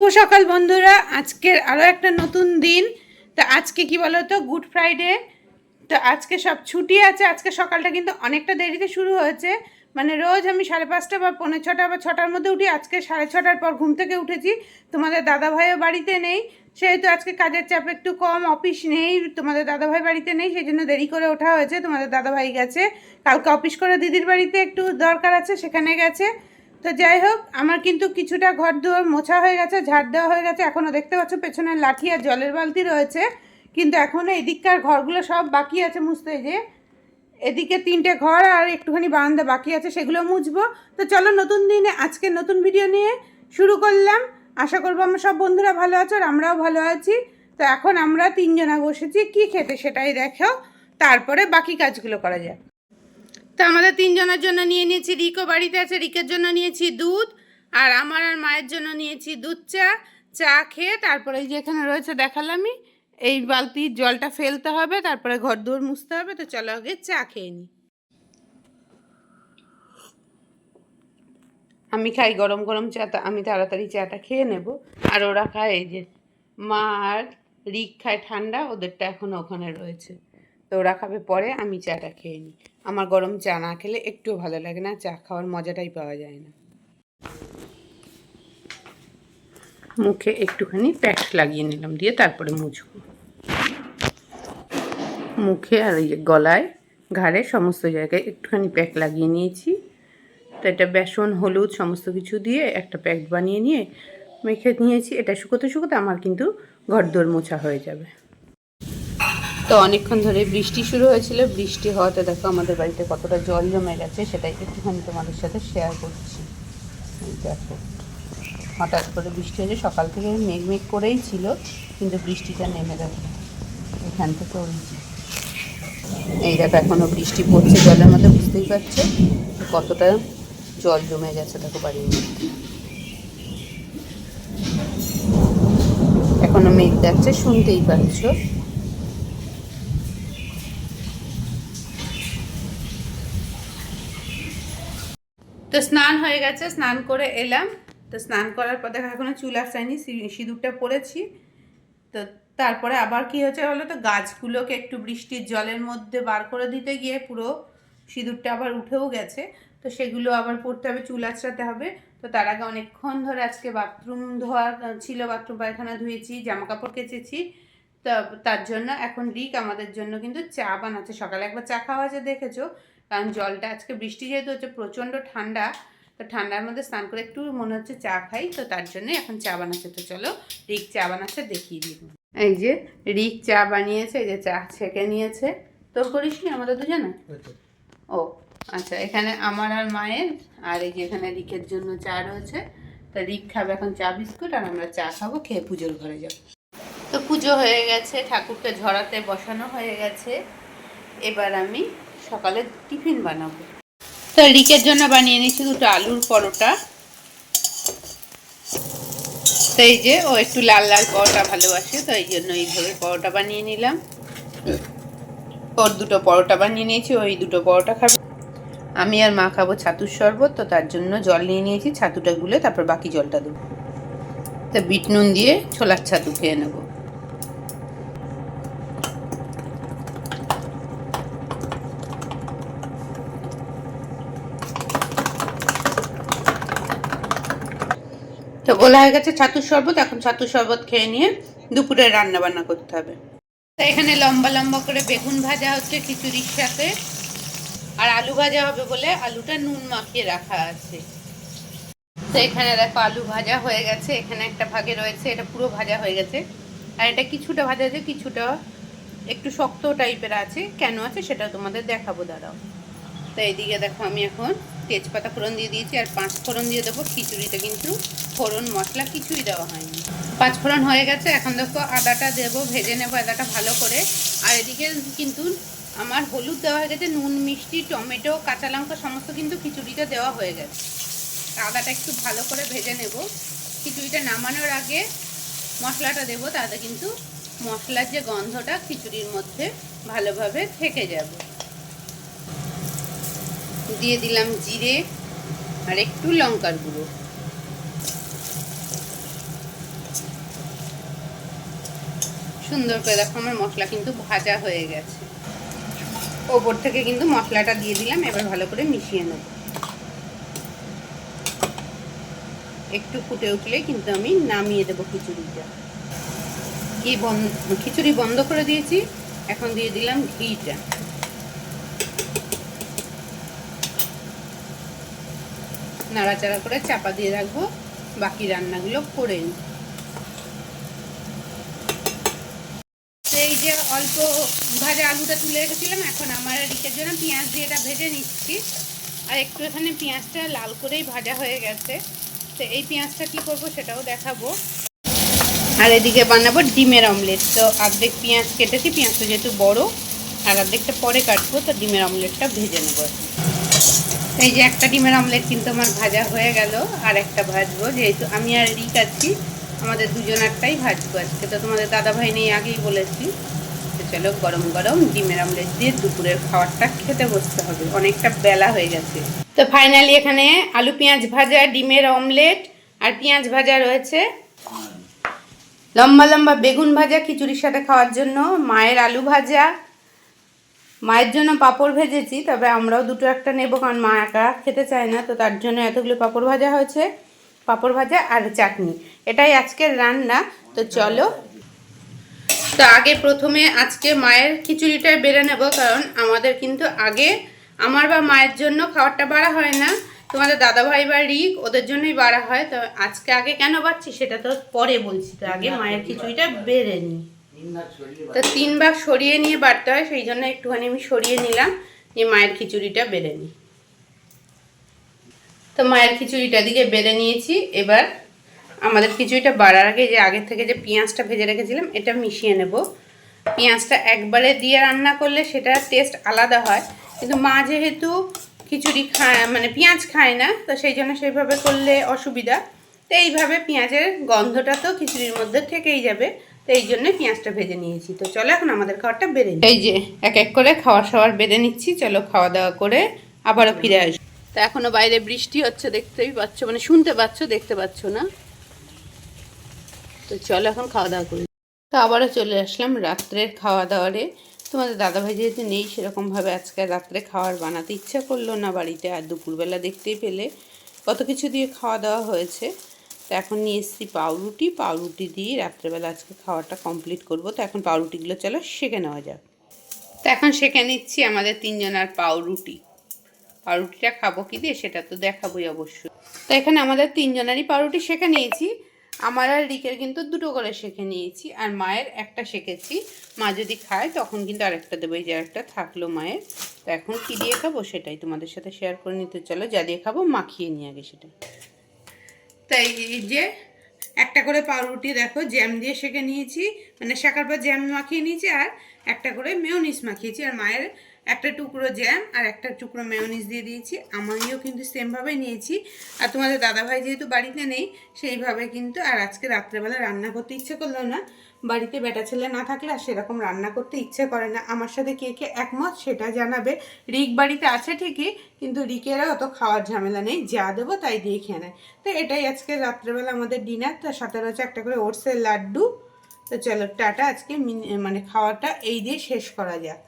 শুভ সকাল বন্ধুরা। আজকের আরও একটা নতুন দিন। তো আজকে কি বলো তো গুড ফ্রাইডে তো আজকে সব ছুটি আছে। আজকে সকালটা কিন্তু অনেকটা দেরিতে শুরু হয়েছে। মানে রোজ আমি সাড়ে পাঁচটা বা পৌনে ছটা বা ছটার মধ্যে উঠি। আজকে সাড়ে ছটার পর ঘুম থেকে উঠেছি। তোমাদের দাদা ভাইও বাড়িতে নেই। সেহেতু আজকে কাজের চাপ একটু কম, অফিস নেই। তোমাদের দাদা ভাই বাড়িতে নেই সেই জন্য দেরি করে ওঠা হয়েছে। তোমাদের দাদা ভাই গেছে। কালকে অফিস করে দিদির বাড়িতে একটু দরকার আছে, সেখানে গেছে। তো যাই হোক, আমার কিন্তু কিছুটা ঘর দুয়ার মোছা হয়ে গেছে, ঝাড় দেওয়া হয়ে গেছে। এখনও দেখতে পাচ্ছ পেছনে লাঠি আর জলের বালতি রয়েছে। কিন্তু এখনও এদিককার ঘরগুলো সব বাকি আছে মুছতে যে এদিকে তিনটে ঘর আর একটুখানি বারান্দা বাকি আছে, সেগুলো মুছবো। তো চলো নতুন দিনে, আজকে নতুন ভিডিও নিয়ে শুরু করলাম। আশা করব আমরা সব বন্ধুরা ভালো আছো আর আমরাও ভালো আছি। তো এখন আমরা তিনজনা বসেছি, কি খেতে সেটাই দেখো তারপরে বাকি কাজগুলো করা যায় তো আমাদের তিনজনের জন্য নিয়ে নিয়েছি, রিকো বাড়িতে আছে, রিকের জন্য নিয়েছি দুধ, আর আমার আর মায়ের জন্য নিয়েছি দুধ, চা চা খেয়ে তারপরে যে এখানে রয়েছে দেখালামই, এই বালতির জলটা ফেলতে হবে, তারপরে ঘর দুয়ার মুছতে হবে, তো চলো আগে চা খেয়ে নিই। আমি খাই গরম গরম চা আমি তাড়াতাড়ি চাটা খেয়ে নেব। আর ওরা খায় এই যে, মা আর রিক খায় ঠান্ডা, ওদেরটা এখনও ওখানে রয়েছে। তো ওরা খাবে পরে, আমি চাটা খেয়ে নিই। আমার গরম চা না খেলে একটুও ভালো লাগে না, চা খাওয়ার মজাটাই পাওয়া যায় না। মুখে একটুখানি প্যাক লাগিয়ে নিলাম দিয়ে তারপরে মুছবো। মুখে আর ওই গলায়, ঘাড়ে সমস্ত জায়গায় একটুখানি প্যাক লাগিয়ে নিয়েছি। তো এটা বেসন, হলুদ সমস্ত কিছু দিয়ে একটা প্যাক বানিয়ে নিয়ে মেখে নিয়েছি। এটা শুকোতে শুকোতে আমার কিন্তু ঘর দোর মোছা হয়ে যাবে। তো অনেকক্ষণ ধরে বৃষ্টি শুরু হয়েছিল। বৃষ্টি হওয়াতে দেখো আমাদের বাড়িতে কতটা জল জমে গেছে, সেটাই একটুখানি তোমাদের সাথে শেয়ার করছি। দেখো, হঠাৎ করে বৃষ্টি হয়েছে। সকাল থেকে মেঘ মেঘ করেই ছিল, কিন্তু বৃষ্টিটা নেমে দেখো এখান থেকে ওই এই দেখো এখনও বৃষ্টি পড়ছে জলের মধ্যে, বুঝতেই পারছ? কতটা জল জমে গেছে দেখো বাড়ির মধ্যে। এখনও মেঘ যাচ্ছে শুনতেই পাচ্ছ। তো স্নান হয়ে গেছে, স্নান করে এলাম। তো স্নান করার পর দেখা এখনও চুল আসায়নি সিঁদুরটা পরেছি। তো তারপরে আবার কি হয়েছে বলো তো, গাছগুলোকে একটু বৃষ্টির জলের মধ্যে বার করে দিতে গিয়ে পুরো সিঁদুরটা আবার উঠেও গেছে। তো সেগুলো আবার পড়তে হবে, চুল আঁচড়াতে হবে। তো তার আগে অনেকক্ষণ ধরে আজকে বাথরুম ধোয়া ছিল, বাথরুম পায়খানা ধুয়েছি জামা কাপড় কেচেছি। তা তার জন্য এখন রিক আমাদের জন্য কিন্তু চা বানাচ্ছে। সকালে একবার চা খাওয়া আছে দেখেছ কারণ জলটা আজকে বৃষ্টি যেহেতু হচ্ছে প্রচণ্ড ঠান্ডা তো ঠান্ডার মধ্যে স্নান করে একটু মনে হচ্ছে চা খাই তো তার জন্য এখন চা বানাচ্ছে। তো চলো রিক চা বানাচ্ছে দেখিয়ে দিব এই যে রিক চা বানিয়েছে এই যে চা ছেঁকে নিয়েছে। তোর করিস নি আমাদের দুজনে? ও আচ্ছা এখানে আমার আর মায়ের আর এই যে এখানে রিকের জন্য চা রয়েছে। তা রিক খাবে এখন চা বিস্কুট আর আমরা চা খাব খেয়ে পুজোর ঘরে যাব। তো পুজো হয়ে গেছে ঠাকুরকে ঝরাতে বসানো হয়ে গেছে। এবার আমি সকালে টিফিন বানাবো। তো রিকের জন্য বানিয়ে নিয়েছি দুটো আলুর পরোটা। তো এই যে ও একটু লাল লাল পরোটা ভালোবাসে, তো এই জন্য এইভাবে পরোটা বানিয়ে নিলাম। ওর দুটো পরোটা বানিয়ে নিয়েছি ওই দুটো পরোটা খাবে। আমি আর মা খাব ছাতুর শরবত, তো তার জন্য জল নিয়ে নিয়েছি, ছাতুটা গুলে তারপর বাকি জলটা দেবো। তো বিট নুন দিয়ে ছোলার ছাতু খেয়ে নেব। তো বলা হয়ে গেছে ছাতুর শরবত, এখন ছাতুর শরবত খেয়ে নিয়ে দুপুরে রান্না বান্না করতে হবে। তো এখানে লম্বা লম্বা করে বেগুন ভাজা হচ্ছে খিচুড়ির সাথে, আর আলু ভাজা হবে বলে আলুটা নুন মাখিয়ে রাখা আছে। তো এখানে দেখো আলু ভাজা হয়ে গেছে, এখানে একটা ভাগে রয়েছে, এটা পুরো ভাজা হয়ে গেছে। আর এটা কিছুটা ভাজা আছে, কিছুটা একটু শক্ত টাইপের আছে, কেন আছে সেটা তোমাদের দেখাবো, দাঁড়াও। তো এইদিকে দেখো আমি এখন তেজপাতা ফোড়ন দিয়ে দিয়েছি আর পাঁচ ফোড়ন দিয়ে দেবো খিচুড়িতে কিন্তু ফোড়ন মশলা কিছুই দেওয়া হয়নি। পাঁচ ফোড়ন হয়ে গেছে, এখন দেখো আদাটা দেবো, ভেজে নেব আদাটা ভালো করে। আর এদিকে কিন্তু আমার হলুদ দেওয়া হয়ে গেছে, নুন, মিষ্টি, টমেটো, কাঁচা লঙ্কা সমস্ত কিন্তু খিচুড়িতে দেওয়া হয়ে গেছে। আদাটা একটু ভালো করে ভেজে নেব। খিচুড়িটা নামানোর আগে মশলাটা দেবো, তাতে কিন্তু মশলার যে গন্ধটা খিচুড়ির মধ্যে ভালোভাবে থেকে যাবে। দিয়ে দিলাম জিরে আর একটু লঙ্কার গুঁড়ো। সুন্দর করে দেখো আমার মশলা কিন্তু ভাজা হয়ে গেছে। ওপর থেকে কিন্তু মশলাটা দিয়ে দিলাম, এবার ভালো করে মিশিয়ে নেব। একটু ফুটে উঠলে কিন্তু আমি নামিয়ে দেবো খিচুড়িটা। ঘি বন্ধ খিচুড়ি বন্ধ করে দিয়েছি, এখন দিয়ে দিলাম ঘিটা। নাড়াচাড়া করে চাপা দিয়ে রাখব। বাকি রান্নাগুলো করে নিই। এই যে অল্প ভাজা আলুটা তুলে রেখেছিলাম, এখন আমার রিকের জন্য পেঁয়াজ দিয়ে এটা ভেজে নিচ্ছি। আর একটু এখানে পেঁয়াজটা লাল করেই ভাজা হয়ে গেছে। তো এই পেঁয়াজটা কি করব সেটাও দেখাবো। আর এদিকে বানাবো ডিমের অমলেট। তো অর্ধেক পেঁয়াজ কেটেছি, পেঁয়াজটা যেহেতু বড়, আর অর্ধেকটা পরে কাটবো, তো ডিমের অমলেটটা ভেজে নেব। এই যে একটা ডিমের আমলেট কিন্তু আমার ভাজা হয়ে গেল, আর একটা ভাজবো, যেহেতু আমি আর রিক আছি, আমাদের দুজনারটাই ভাজবো আজকে। তো তোমাদের দাদা ভাই নেই আগেই বলেছি তো চলো গরম গরম ডিমের আমলেট দিয়ে দুপুরের খাবারটা খেতে বসতে হবে। অনেকটা বেলা হয়ে গেছে। তো ফাইনালি এখানে আলু, পেঁয়াজ ভাজা, ডিমের অমলেট আর পেঁয়াজ ভাজা রয়েছে। লম্বা লম্বা বেগুন ভাজা খিচুড়ির সাথে খাওয়ার জন্য, মায়ের আলু ভাজা মায়ের জন্য পাঁপড় ভেজেছি, তবে আমরাও দুটো একটা নেব, কারণ মা একা খেতে চায় না, তো তার জন্য এতগুলো পাঁপড় ভাজা হয়েছে, পাঁপড় ভাজা আর চাটনি। এটাই আজকের রান্না, তো চলো। তো আগে প্রথমে আজকে মায়ের খিচুড়িটা বেড়ে নেব, কারণ আমাদের কিন্তু আগে আমার বা মায়ের জন্য খাবারটা বাড়া হয় না, তোমাদের দাদাভাই বা রিক ওদের জন্যই বাড়া হয়, তো আজকে আগে কেন বাড়ছি সেটা তো পরে বলছি, তো আগে মায়ের খিচুড়িটা বেড়ে নিই তো তিন ভাগ সরিয়ে নিয়ে বাড়তে হয় সেই জন্য একটুখানি আমি সরিয়ে নিলাম যে মায়ের খিচুড়িটা বেড়ে নিই। তো মায়ের খিচুড়িটা দিকে বেড়ে নিয়েছি এবার আমাদের খিচুড়িটা বাড়ার আগে যে আগের থেকে যে পেঁয়াজটা ভেজে রেখেছিলাম এটা মিশিয়ে নেব। পেঁয়াজটা একবারে দিয়ে রান্না করলে সেটার টেস্ট আলাদা হয় কিন্তু মা যেহেতু খিচুড়ি খায় মানে পেঁয়াজ খায় না তো সেই জন্য সেইভাবে করলে অসুবিধা। তো এইভাবে পেঁয়াজের গন্ধটা তো খিচুড়ির মধ্যে থেকেই যাবে। তো এই জন্য পেঁয়াজটা ভেজে নিয়েছি। তো চলো এখন আমাদের খাবারটা বেড়ে নিই। এই যে এক এক করে খাওয়ার সাওয়ার বেড়ে নিচ্ছি। চলো খাওয়া দাওয়া করে আবারও ফিরে আসব তা এখনও বাইরে বৃষ্টি হচ্ছে দেখতেই পাচ্ছ মানে শুনতে পাচ্ছ দেখতে পাচ্ছ না? তো চলো এখন খাওয়া দাওয়া করি। তো আবারও চলে আসলাম রাত্রের খাওয়া দাওয়ারে। তোমাদের দাদাভাই যেহেতু নেই সেরকমভাবে আজকে রাত্রে খাওয়ার বানাতে ইচ্ছা করল না বাড়িতে আর দুপুরবেলা দেখতেই পেলে। কত কিছু দিয়ে খাওয়া দাওয়া হয়েছে। তো এখন নিয়ে এসেছি পাউরুটি। পাউরুটি দিয়ে রাত্রেবেলা আজকে খাওয়াটা কমপ্লিট করব। তো এখন পাউরুটিগুলো চলো সেঁকে নেওয়া যাক। তো এখন সেঁকে নিচ্ছি আমাদের তিনজনের পাউরুটি। পাউরুটিটা খাব কি দিয়ে সেটা তো দেখাবোই অবশ্যই। তো এখানে আমাদের তিনজনেরই পাউরুটি সেঁকে নিয়েছি। আমার আর রিকের কিন্তু দুটো করে শেখে নিয়েছি। আর মায়ের একটা শেখেছি মা যদি খায় তখন কিন্তু আরেকটা দেবো। এই যে আরেকটা থাকল মায়ের। তো এখন কী দিয়ে খাব সেটাই তোমাদের সাথে শেয়ার করে নিতে। চলো যা দিয়ে খাব মাখিয়ে নিয়ে আগে সেটা। তাই এই যে একটা করে পাউরুটি দেখো, জ্যাম দিয়ে সেঁকে নিয়েছি। মানে শেখার পর জ্যাম মাখিয়ে নিয়েছি আর একটা করে মেয়নিস মাখিয়েছি। আর মায়ের একটা টুকরো জ্যাম আর একটা টুকরো মেয়নিস দিয়ে দিয়েছি। আমিও কিন্তু সেমভাবে নিয়েছি। আর তোমাদের দাদাভাই যেহেতু বাড়িতে নেই, সেইভাবে কিন্তু আর আজকে রাত্রেবেলা রান্না করতে ইচ্ছে করল না। বাড়িতে বেটা ছেলে না থাকলে আর সেরকম রান্না করতে ইচ্ছে করে না। আমার সাথে কে কে একমত সেটা জানাবে। রিক বাড়িতে আছে ঠিকই, কিন্তু রিকেরা অত খাওয়ার ঝামেলা নেই। যা দেবো তাই দিয়ে খেয়ে নেয়। তো এটাই আজকে রাত্রেবেলা আমাদের ডিনার তার সাথে রয়েছে একটা করে ওটসের লাড্ডু। তো চলো টাটা, আজকে মিনি- মানে খাওয়াটা এই দিয়ে শেষ করা যাক।